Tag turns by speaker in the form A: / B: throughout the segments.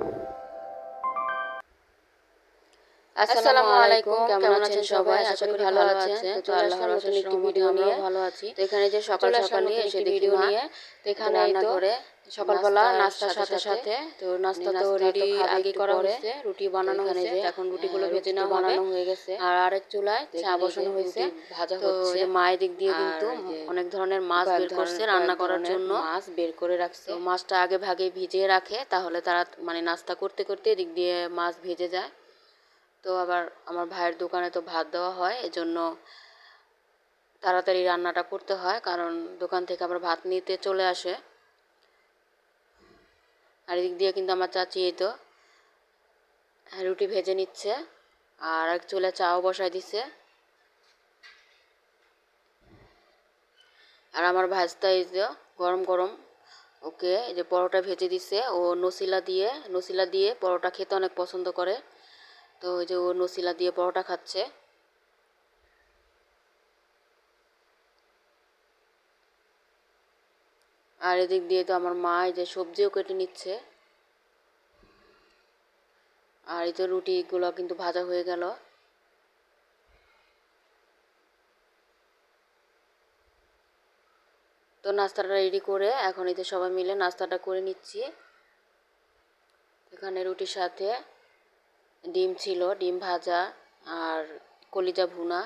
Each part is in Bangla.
A: Thank you. আসসালামু আলাইকুম কেমন আছেন সবাই? আশা করি ভালো আছেন। তো আল্লাহর একটি ভিডিও নিয়ে ভালো আছি তো এখানে যে সকাল সকালে এসে ভিডিও নিয়ে। তো এখানে রান্না করে সকালবেলা নাস্তার সাথে সাথে তো নাস্তা তো রেডি আগে করা হয়েছে। রুটি বানানো হয়েছে। এখন রুটিগুলো ভেজে নেওয়া বানানো হয়ে গেছে। আর আরেক চুলায় চা বসানো হয়েছে। ভাজা হচ্ছে। মায়ের দিক দিয়ে কিন্তু অনেক ধরনের মাছ বের করছে রান্না করার জন্য। মাছ বের করে রাখছে। মাছটা আগে ভাগে ভিজিয়ে রাখে তাহলে তারা মানে নাস্তা করতে করতে এদিক দিয়ে মাছ ভেজে যায় তো আবার আমার ভাইয়ের দোকানে তো ভাত দেওয়া হয়, এজন্য তাড়াতাড়ি রান্নাটা করতে হয়, কারণ দোকান থেকে আবার ভাত নিতে চলে আসে। আর এদিক দিয়ে কিন্তু আমার চাচি এই তো, রুটি ভেজে নিচ্ছে, আর এক চুলে চাও বসায় দিছে। আর আমার ভাজটা এই যে গরম গরম, ওকে এই যে পরোটা ভেজে দিছে, ও নসিলা দিয়ে নসিলা দিয়ে পরোটা খেতে অনেক পছন্দ করে। তো ওই যে ও নসিলা দিয়ে পরোটা খাচ্ছে। আর এদিক দিয়ে তো আমার মা এই যে সবজিও কেটে নিচ্ছে। আর এই তো রুটিগুলো কিন্তু ভাজা হয়ে গেল। তো নাস্তাটা রেডি করে এখন এই সবাই মিলে নাস্তাটা করে নিচ্ছি। এখানে রুটির সাথে ডিম ছিল, ডিম ভাজা আর কলিজা ভুনা।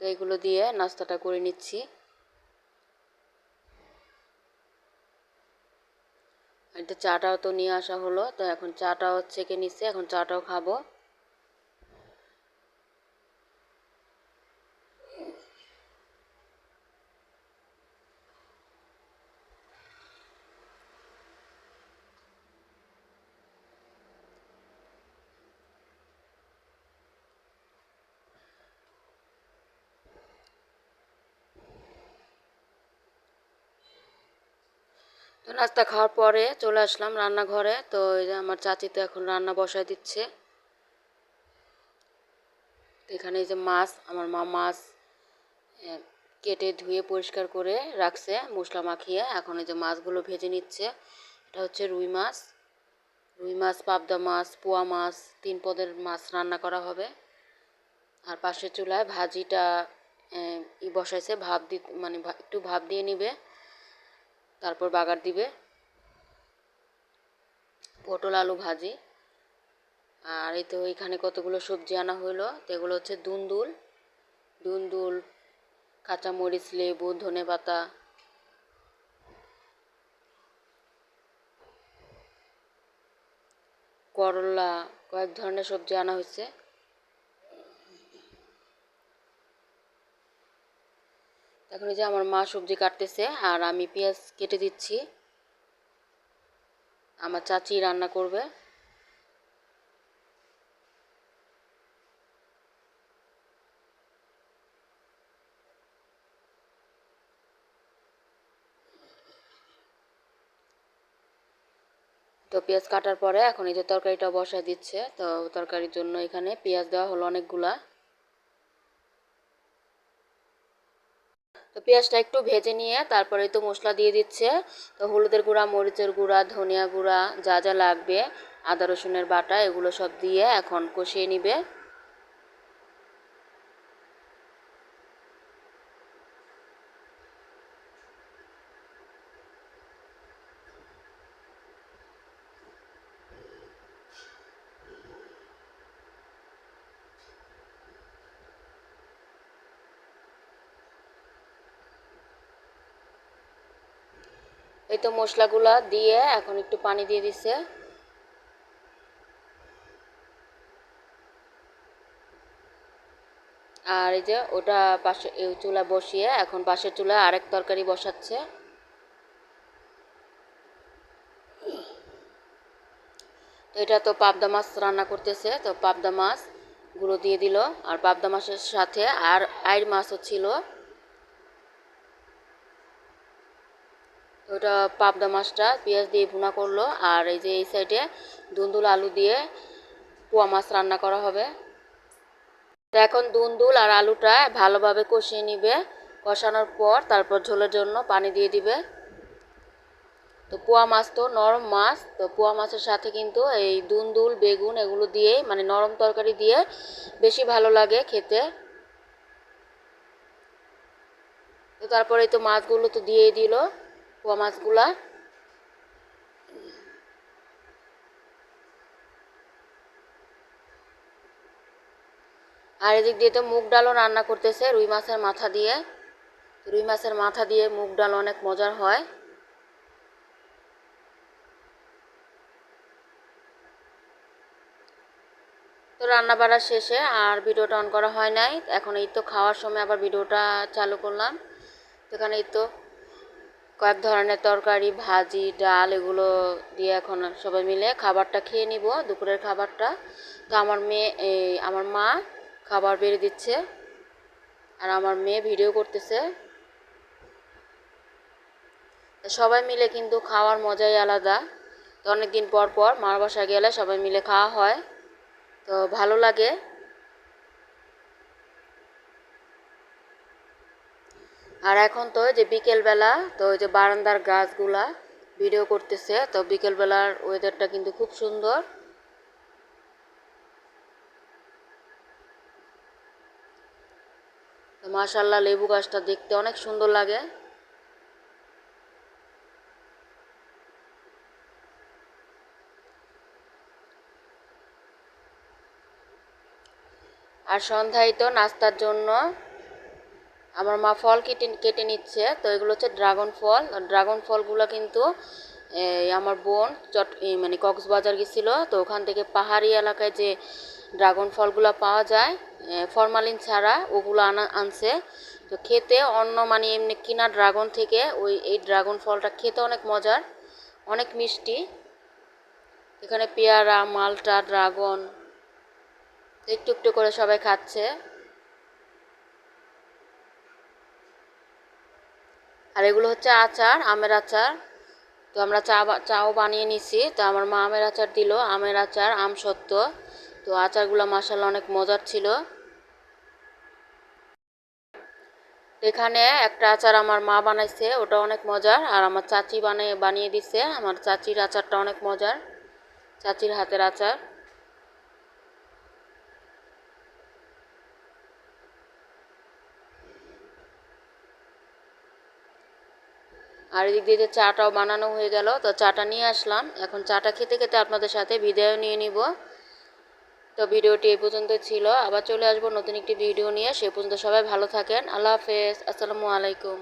A: তো এগুলো দিয়ে নাস্তাটা করে নিচ্ছি। আর চাটাও তো নিয়ে আসা হলো, তো এখন চাটাও ছেঁকে নিচ্ছে, এখন চাটাও খাব। তো নাস্তা খাওয়ার পরে চলে আসলাম রান্নাঘরে। তো এই যে আমার চাচি তো এখন রান্না বসায় দিচ্ছে। এখানে এই যে মাছ, আমার মা মাছ কেটে ধুয়ে পরিষ্কার করে রাখছে, মশলা মাখিয়ে। এখন এই যে মাছগুলো ভেজে নিচ্ছে। এটা হচ্ছে রুই মাছ। রুই মাছ, পাবদা মাছ, পোয়া মাছ, তিন পদের মাছ রান্না করা হবে। আর পাশের চুলায় ভাজিটা ই বসাইছে, ভাব দি মানে একটু ভাব দিয়ে নিবে। তারপর বাগার দিবে। পটল, আলু ভাজি। আর এই তো এখানে কতগুলো সবজি আনা হলো তো এগুলো হচ্ছে দুন্দুল। দুন্দুল, কাঁচামরিচ, লেবু, ধনে পাতা। করলা, কয়েক ধরনের সবজি আনা হয়েছে এখন যে আমার মা সবজি কাটতেছে আর আমি পেঁয়াজ কেটে দিচ্ছি। আমার চাচি রান্না করবে। তো পেঁয়াজ কাটার পরে এখন এই যে তরকারিটা বসায় দিচ্ছে, তো তরকারির জন্য এখানে পেঁয়াজ দেওয়া হলো অনেকগুলা। তো পেঁয়াজটা একটু ভেজে নিয়ে তারপরে তো মশলা দিয়ে দিচ্ছে। তো হলুদের গুঁড়া, মরিচের গুঁড়া, ধনিয়া গুঁড়া যা যা লাগবে, আদা রসুনের বাটা এগুলো সব দিয়ে এখন কষিয়ে নিবে। এই তো মশলাগুলা দিয়ে এখন একটু পানি দিয়ে দিছে। আর এই যে ওটা পাশে চুলা বসিয়ে এখন পাশের চুলায় আরেক তরকারি বসাচ্ছে। তো এটা তো পাবদা মাছ রান্না করতেছে, তো পাবদা মাছ গুঁড়ো দিয়ে দিল। আর পাবদা মাছের সাথে আর আইর মাছও ছিল। ওটা পাবদা মাছটা পেঁয়াজ দিয়ে ভুনা করল আর এই যে এই সাইডে দুন্দুল আলু দিয়ে পোয়া মাছ রান্না করা হবে। তো এখন দুন্দুল আর আলুটা ভালোভাবে কষিয়ে নিবে। কষানোর পর তারপর ঝোলের জন্য পানি দিয়ে দিবে। তো পোয়া মাছ তো নরম মাছ, তো পোয়া মাছের সাথে কিন্তু এই দুন্দুল, বেগুন এগুলো দিয়ে মানে নরম তরকারি দিয়ে বেশি ভালো লাগে খেতে। তো তারপরে তো মাছগুলো তো দিয়েই দিল। পোয়া মাছগুলা। আর এদিক দিয়ে তো মুগ ডালও রান্না করতেছে রুই মাছের মাথা দিয়ে। রুই মাছের মাথা দিয়ে মুগ ডাল অনেক মজার হয়। তো রান্না বাড়া শেষে আর ভিডিওটা অন করা হয় নাই। এখন এই তো খাওয়ার সময় আবার ভিডিওটা চালু করলাম। তো এখানে এই তো কয়েক ধরনের তরকারি, ভাজি, ডাল এগুলো দিয়ে এখন সবাই মিলে খাবারটা খেয়ে নিব, দুপুরের খাবারটা। তো আমার মেয়ে আমার মা খাবার বেড়ে দিচ্ছে আর আমার মেয়ে ভিডিও করতেছে। সবাই মিলে কিন্তু খাওয়ার মজাই আলাদা। তো অনেক দিন পর পর মার বাসায় গেলে সবাই মিলে খাওয়া হয়। তো ভালো লাগে। আর এখন তো যে বিকেলবেলা, তো ওই যে বারান্দার গাছগুলা ভিডিও করতেছে, তো বিকেলবেলার ওয়েদারটা কিন্তু খুব সুন্দর। মাশাল্লাহ লেবু গাছটা দেখতে অনেক সুন্দর লাগে। আর সন্ধ্যায় তো নাস্তার জন্য আমার মা ফল কেটে কেটে নিচ্ছে, তো এগুলো হচ্ছে ড্রাগন ফল। ড্রাগন ফলগুলো কিন্তু আমার বোন চট মানে কক্সবাজার গেছিল, তো ওখান থেকে পাহাড়ি এলাকায় যে ড্রাগন ফলগুলো পাওয়া যায় ফরমালিন ছাড়া ওগুলো আনা আনছে। তো খেতে অন্য মানে এমনি কিনা ড্রাগন থেকে, ওই, এই ড্রাগন ফলটা খেতে অনেক মজার, অনেক মিষ্টি। এখানে পেয়ারা, মালটা, ড্রাগন, একটু একটু করে সবাই খাচ্ছে। আর এগুলো হচ্ছে আচার, আমের আচার। তো আমরা চা চাও বানিয়ে নিছি। তো আমার মা আমের আচার দিল। আমের আচার, আম সত্য। তো আচারগুলো মাসাল অনেক মজার ছিল। এখানে একটা আচার আমার মা বানাইছে। ওটা অনেক মজার। আর আমার চাচি বানিয়ে বানিয়ে দিছে। আমার চাচির আচারটা অনেক মজার। চাচির হাতের আচার। আর এদিক দিয়ে যে চাটাও বানানো হয়ে গেল, তো চাটা নিয়ে আসলাম। এখন চাটা খেতে খেতে আপনাদের সাথে বিদায় নিয়ে নিব। তো ভিডিওটি এই পর্যন্ত ছিল। আবার চলে আসব নতুন একটি ভিডিও নিয়ে। সে পর্যন্ত সবাই ভালো থাকেন। আল্লাহ হাফেজ। আসসালামু আলাইকুম।